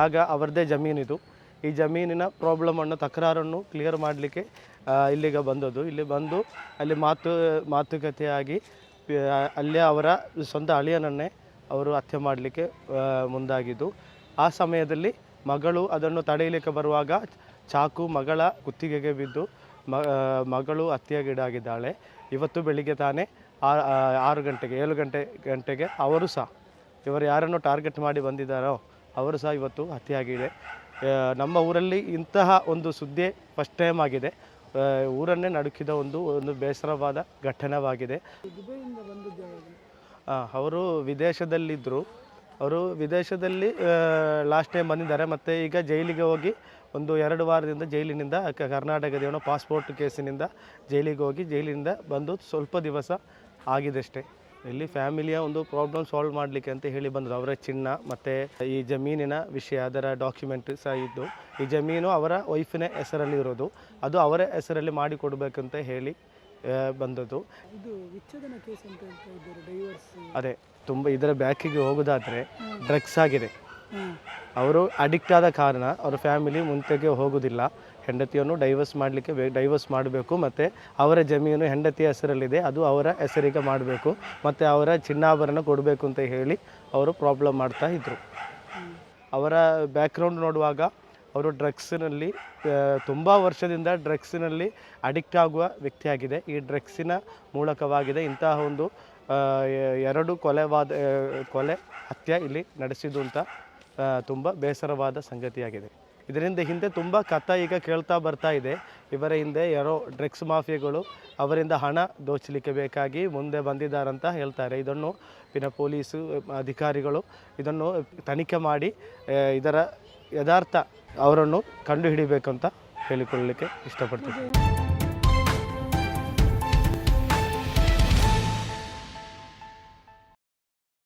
ಜಾಗ ಅವರದೇ ಜಮೀನಿದು. ಈ ಜಮೀನಿನ ಪ್ರಾಬ್ಲಮನ್ನು ತಕರಾರನ್ನು ಕ್ಲಿಯರ್ ಮಾಡಲಿಕ್ಕೆ ಇಲ್ಲಿಗೆ ಬಂದದ್ದು. ಇಲ್ಲಿ ಬಂದು ಅಲ್ಲಿ ಮಾತು, ಮಾತುಕತೆಯಾಗಿ ಅಲ್ಲೇ ಅವರ ಸ್ವಂತ ಅಳಿಯನನ್ನೇ ಅವರು ಹತ್ಯೆ ಮಾಡಲಿಕ್ಕೆ ಮುಂದಾಗಿದ್ದು. ಆ ಸಮಯದಲ್ಲಿ ಮಗಳು ಅದನ್ನು ತಡೆಯಲಿಕ್ಕೆ ಬರುವಾಗ ಚಾಕು ಮಗಳ ಕುತ್ತಿಗೆಗೆ ಬಿದ್ದು ಮಗಳು ಹತ್ಯೆಗೀಡಾಗಿದ್ದಾಳೆ. ಇವತ್ತು ಬೆಳಿಗ್ಗೆ ತಾನೇ ಆರು ಗಂಟೆಗೆ, ಏಳು ಗಂಟೆ, ಗಂಟೆಗೆ ಅವರು ಸಹ, ಇವರು ಯಾರನ್ನು ಟಾರ್ಗೆಟ್ ಮಾಡಿ ಬಂದಿದ್ದಾರೋ ಅವರು ಸಹ ಇವತ್ತು ಹತ್ಯೆಯಾಗಿದೆ. ನಮ್ಮ ಊರಲ್ಲಿ ಇಂತಹ ಒಂದು ಸುದ್ದಿ ಫಸ್ಟ್ ಟೈಮ್ ಆಗಿದೆ. ಊರನ್ನೇ ನಡುಕಿದ ಒಂದು ಒಂದು ಬೇಸರವಾದ ಘಟನೆವಾಗಿದೆ. ಅವರು ವಿದೇಶದಲ್ಲಿದ್ದರು ಅವರು ವಿದೇಶದಲ್ಲಿ ಲಾಸ್ಟ್ ಟೈಮ್ ಬಂದಿದ್ದಾರೆ. ಮತ್ತು ಈಗ ಜೈಲಿಗೆ ಹೋಗಿ ಒಂದು ಎರಡು ವಾರದಿಂದ ಜೈಲಿನಿಂದ ಕರ್ನಾಟಕದ ಏನೋ ಪಾಸ್ಪೋರ್ಟ್ ಕೇಸಿನಿಂದ ಜೈಲಿಗೆ ಹೋಗಿ ಜೈಲಿನಿಂದ ಬಂದು ಸ್ವಲ್ಪ ದಿವಸ ಆಗಿದೆ ಅಷ್ಟೇ. ಇಲ್ಲಿ ಫ್ಯಾಮಿಲಿಯ ಒಂದು ಪ್ರಾಬ್ಲಮ್ ಸಾಲ್ವ್ ಮಾಡಲಿಕ್ಕೆ ಅಂತ ಹೇಳಿ ಬಂದರು. ಅವರ ಚಿನ್ನ ಮತ್ತು ಈ ಜಮೀನಿನ ವಿಷಯ ಅದರ ಡಾಕ್ಯುಮೆಂಟ್ ಸಹ ಇದ್ದು. ಈ ಜಮೀನು ಅವರ ವೈಫಿನ ಹೆಸರಲ್ಲಿ ಇರೋದು. ಅದು ಅವರ ಹೆಸರಲ್ಲಿ ಮಾಡಿಕೊಡ್ಬೇಕಂತ ಹೇಳಿ ಬಂದದ್ದು. ಅದೇ ತುಂಬ ಇದರ ಬ್ಯಾಕಿಗೆ ಹೋಗೋದಾದರೆ ಡ್ರಗ್ಸ್ ಆಗಿದೆ. ಅವರು ಅಡಿಕ್ಟ್ ಆದ ಕಾರಣ ಅವರ ಫ್ಯಾಮಿಲಿ ಮುಂತೆಗೆ ಹೋಗೋದಿಲ್ಲ. ಹೆಂಡತಿಯನ್ನು ಡೈವರ್ಸ್ ಮಾಡಲಿಕ್ಕೆ ಡೈವರ್ಸ್ ಮಾಡಬೇಕು ಮತ್ತು ಅವರ ಜಮೀನು ಹೆಂಡತಿಯ ಹೆಸರಲ್ಲಿದೆ, ಅದು ಅವರ ಹೆಸರಿಗೆ ಮಾಡಬೇಕು ಮತ್ತು ಅವರ ಚಿನ್ನಾಭರಣ ಕೊಡಬೇಕು ಅಂತ ಹೇಳಿ ಅವರು ಪ್ರಾಬ್ಲಮ್ ಮಾಡ್ತಾ ಇದ್ದರು ಅವರ ಬ್ಯಾಕ್ಗ್ರೌಂಡ್ ನೋಡುವಾಗ ಅವರು ಡ್ರಗ್ಸಿನಲ್ಲಿ ತುಂಬ ವರ್ಷದಿಂದ ಡ್ರಗ್ಸಿನಲ್ಲಿ ಅಡಿಕ್ಟ್ ಆಗುವ ವ್ಯಕ್ತಿಯಾಗಿದೆ ಈ ಡ್ರಗ್ಸಿನ ಮೂಲಕವಾಗಿದೆ. ಇಂತಹ ಒಂದು ಎರಡು ಕೊಲೆವಾದ ಕೊಲೆ ಹತ್ಯೆ ಇಲ್ಲಿ ನಡೆಸಿದ್ದು ಅಂತ ತುಂಬ ಬೇಸರವಾದ ಸಂಗತಿಯಾಗಿದೆ. ಇದರಿಂದ ಹಿಂದೆ ತುಂಬ ಕಥ ಈಗ ಕೇಳ್ತಾ ಬರ್ತಾ ಇದೆ. ಇವರ ಹಿಂದೆ ಯಾರೋ ಡ್ರಗ್ಸ್ ಮಾಫಿಯಾಗಳು ಅವರಿಂದ ಹಣ ದೋಚಲಿಕ್ಕೆ ಬೇಕಾಗಿ ಮುಂದೆ ಬಂದಿದ್ದಾರಂತ ಹೇಳ್ತಾರೆ. ಇದನ್ನು ಇನ್ನು ಪೊಲೀಸು, ಅಧಿಕಾರಿಗಳು ಇದನ್ನು ತನಿಖೆ ಮಾಡಿ ಇದರ ಯಥಾರ್ಥ ಅವರನ್ನು ಕಂಡುಹಿಡಿಬೇಕಂತ ಹೇಳಿಕೊಳ್ಳಲಿಕ್ಕೆ ಇಷ್ಟಪಡ್ತೀನಿ.